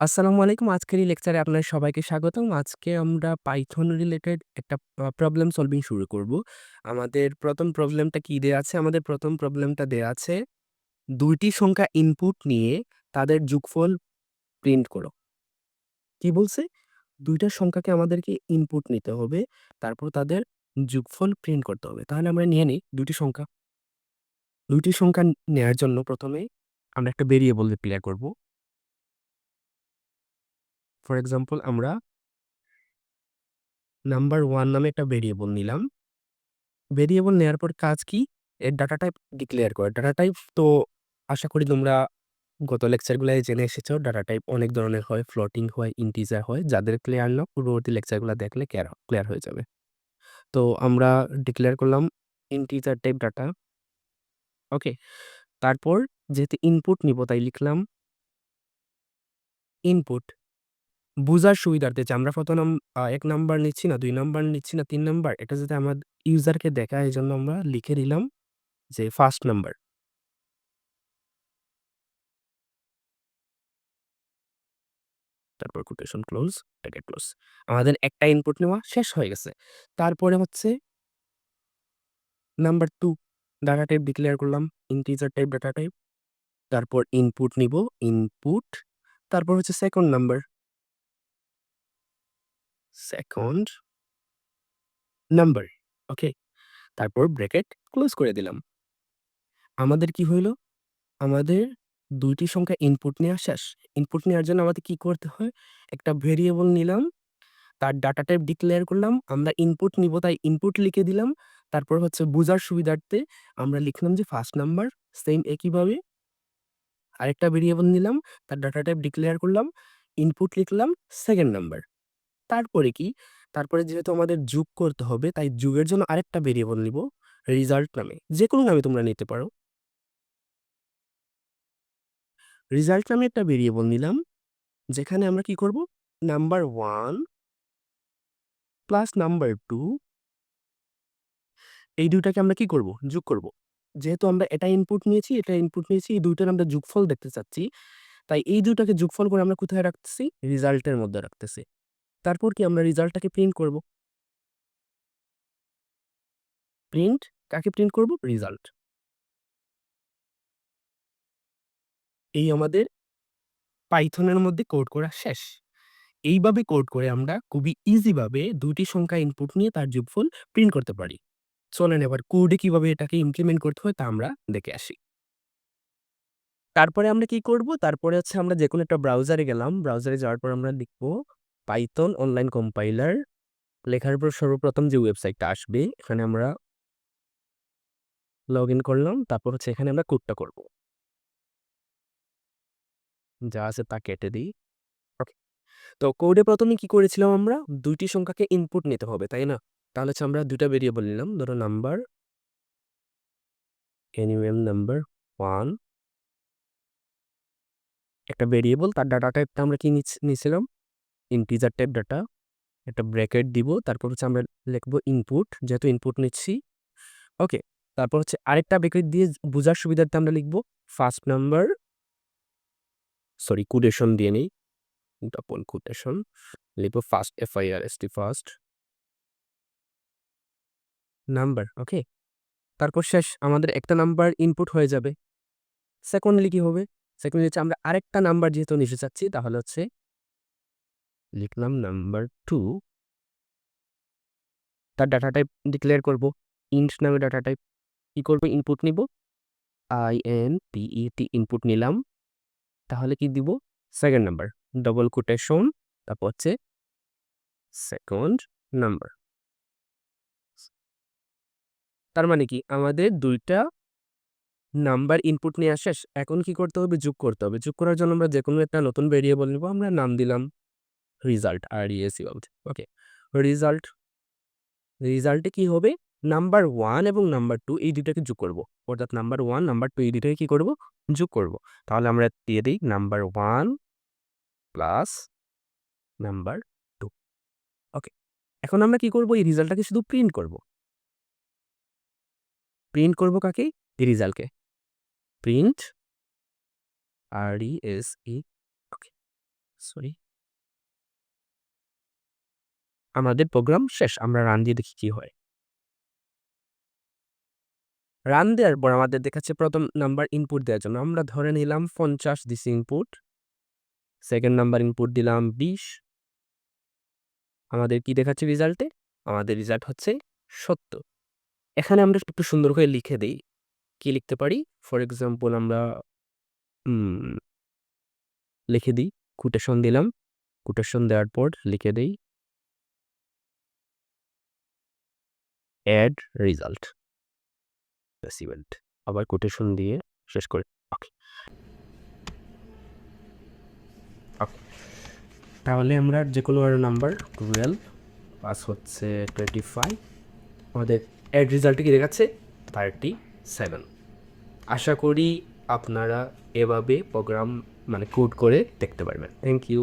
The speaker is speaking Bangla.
আসসালামু আলাইকুম। আজকের এই লেকচারে আপনাদের সবাইকে স্বাগতম। আজকে আমরা পাইথন রিলেটেড একটা প্রবলেম সলভিং শুরু করব। আমাদের প্রথম প্রবলেমটা কি দেয়া আছে? আমাদের প্রথম প্রবলেমটা দেয়া আছে, দুইটি সংখ্যা ইনপুট নিয়ে তাদের যোগফল প্রিন্ট করো। কি বলছে? ২ টা সংখ্যাকে আমাদেরকে ইনপুট নিতে হবে। তারপর তাদের যোগফল প্রিন্ট করতে হবে। তাহলে আমরা নিয়ে নিই ২ টি সংখ্যা। ২ টি সংখ্যা নেয়ার জন্য ১ম এ আমরা একটা ভেরিয়েবল ডিক্লেয়ার করব। ফর এক্সাম্পল আমরা নাম্বার ওয়ান নামে একটা ভেরিয়েবল নিলাম। ভেরিয়েবল নেওয়ার পর কাজ কি? এর ডাটা টাইপ ডিক্লেয়ার করে ডাটা টাইপ তো আশা করি তোমরা গত লেকচারগুলায় জেনে এসেছ। ডাটা টাইপ অনেক ধরনের হয়, ফ্লোটিং হয়, ইন্টিজার হয়। যাদের ক্লিয়ার না পূর্ববর্তী লেকচারগুলা দেখলে ক্লিয়ার হয়ে যাবে। তো আমরা ডিক্লেয়ার করলাম ইন্টিজার টাইপ ডাটা। ওকে? তারপর যেহেতু ইনপুট নিব তাই লিখলাম ইনপুট। বুঝার সুবিধার্থে যে আমরা প্রথম এক নাম্বার নিচ্ছি না দুই নাম্বার নিচ্ছি না তিন নাম্বার এটা যাতে আমার ইউজারকে দেখায় জন্য আমরা লিখে দিলাম যে ফার্স্ট নাম্বার। তারপর কোটেশন ক্লোজ, ব্র্যাকেট ক্লোজ। আমাদের একটা ইনপুট নেওয়া শেষ হয়ে গেছে। তারপরে হচ্ছে number two data type declare করলাম। Integer type data type. তারপর ইনপুট নিব, ইনপুট। তারপর হচ্ছে second number. Second number. Okay? তারপর ব্র্যাকেট ক্লোজ করে দিলাম। আমাদের কি হইল? আমাদের ২ টি সংখ্যা ইনপুট নেয়া শেষ। ইনপুট নেওয়ার জন্য আমাদের কি করতে হয়? একটা ভেরিয়েবল নিলাম। তার ডাটা টাইপ ডিক্লেয়ার করলাম। আমরা ইনপুট নিব, তাই ইনপুট লিখে দিলাম। তারপর হচ্ছে বুঝার সুবিধার্থে আমরা লিখলাম যে ফার্স্ট নাম্বার সেম একইভাবে আরেকটা ভেরিয়েবল নিলাম। তার ডাটা টাইপ ডিক্লেয়ার করলাম। ইনপুট লিখলাম সেকেন্ড নাম্বার। তারপরে কি? তারপরে যেহেতু আমাদের যুগ করতে হবে তাই যুগের জন্য আরেকটা ভেরিয়েবল নিব রিজাল্ট নামে। যে কোনো নামে তোমরা নিতে পারো। রিজাল্ট নামে একটা ভেরিয়েবল নিলাম। যেখানে আমরা কি করব? Number one plus number two এই ২ টাকে আমরা কি করব? যোগ করব। যেহেতু আমরা এটা ইনপুট নিয়েছি, এটা ইনপুট নিয়েছি, এই ২ টার আমরা যোগফল দেখতে চাচ্ছি। তাই এই ২ টাকে যোগফল করে আমরা কোথায় রাখতেছি? রিজাল্টের মধ্যে রাখতেছি। তারপর কি আমরা রিজাল্টটাকে প্রিন্ট করব। প্রিন্ট কাকে প্রিন্ট করব? রিজাল্ট। এই আমাদের পাইথনের মধ্যে কোড করা শেষ। এইভাবে কোড করে আমরা খুবই ইজি ভাবে ২ সংখ্যা ইনপুট নিয়ে তার যোগফল প্রিন্ট করতে পারি। চলেন এবার কোডে কীভাবে এটাকে ইমপ্লিমেন্ট করতে হয় তা আমরা দেখে আসি। তারপরে আমরা কি করব? তারপরে হচ্ছে আমরা যেকোনো একটা ব্রাউজারে গেলাম। ব্রাউজারে যাওয়ার পর আমরা লিখব পাইথন অনলাইন কম্পাইলার। লেখার পর সর্বপ্রথম যে ওয়েবসাইটটা আসবে এখানে আমরা লগইন করলাম। তারপর হচ্ছে এখানে আমরা কোডটা করব। যা আছে তা কেটে দেই। ওকে। তো কোডে ১ম এ কি করেছিলাম আমরা? ২ টি সংখ্যাকে ইনপুট নিতে হবে, তাই না? তাহলে হচ্ছে আমরা ২ টা ভেরিয়েবল নিলাম। ধরো নাম্বার এনিউএম নাম্বার ওয়ান একটা ভেরিয়েবল তার ডাটা টাইপটা আমরা কি নিচ নিছিলাম? Integer type data. একটা ব্র্যাকেট দিব। তারপর হচ্ছে আমরা লিখব ইনপুট যেহেতু ইনপুট নিচ্ছি। ওকে। তারপর হচ্ছে আরেকটা ব্র্যাকেট দিয়ে বুঝার সুবিধার্থে আমরা লিখব ফার্স্ট নাম্বার সরি কোটেশন দিয়ে নেই। ডাবল কোটেশন লিখব first F I R S T first number okay? তারপর শেষ, আমাদের একটা নাম্বার ইনপুট হয়ে যাবে। সেকেন্ডলি কি হবে? সেকেন্ডলি হচ্ছে আমরা আরেকটা নাম্বার যেহেতু নিতে চাচ্ছি, তাহলে হচ্ছে লিখলাম নাম্বার 2 তার ডাটা টাইপ ডিক্লেয়ার করব। ইন্ট নামে ডাটা টাইপ কি করব? ইনপুট নিব। I N P E T input নিলাম। তাহলে কি দিব? সেকেন্ড নাম্বার ডবল কোটেশন তারপর হচ্ছে সেকেন্ড নাম্বার। তার মানে কি? আমাদের ২ টা নাম্বার ইনপুট নেয়া শেষ। এখন কি করতে হবে? যোগ করতে হবে। যোগ করার জন্য আমরা যেকোনো একটা নতুন ভেরিয়েবল নিব। আমরা নাম দিলাম result R E S E okay. Result রেজাল্টে কি হবে? নাম্বার ওয়ান এবং নাম্বার টু এই ২ টাকে যোগ করব। অর্থাৎ নাম্বার ওয়ান নাম্বার টু এই ২ কী কি করব? যোগ করব। তাহলে আমরা দিয়ে দিই number one plus number two okay. এখন আমরা কি করব? এই রেজাল্টটাকে শুধু প্রিন্ট করব। প্রিন্ট করব কাকে? এই রিজাল্টকে। Print R E S E okay. Sorry আমাদের প্রোগ্রাম শেষ, আমরা রান দিয়ে দেখি কি হয়। রান দেওয়ার পর আমাদের দেখাচ্ছে প্রথম নাম্বার ইনপুট দেওয়ার জন্য। আমরা ধরে নিলাম পঞ্চাশ দিছি ইনপুট সেকেন্ড নাম্বার ইনপুট দিলাম বিশ। আমাদের কি দেখাচ্ছে রেজাল্টে আমাদের রেজাল্ট হচ্ছে সত্য এখানে আমরা একটু সুন্দর করে লিখে দিই। কি লিখতে পারি? ফর এক্সাম্পল আমরা লিখে দিই। কোটেশন দিলাম। কোটেশন দেওয়ার পর লিখে দিই অ্যাড রেজাল্ট ইভেন্ট আবার কোটেশন দিয়ে শেষ করে ওকে তাহলে আমরা যে কোনো নাম্বার টুয়েলভ পাস হচ্ছে টোয়েন্টি ফাইভ আমাদের অ্যাড রেজাল্টে কি দেখাচ্ছে? থার্টি সেভেন আশা করি আপনারা এভাবে প্রোগ্রাম মানে কোড করে দেখতে পারবেন। Thank you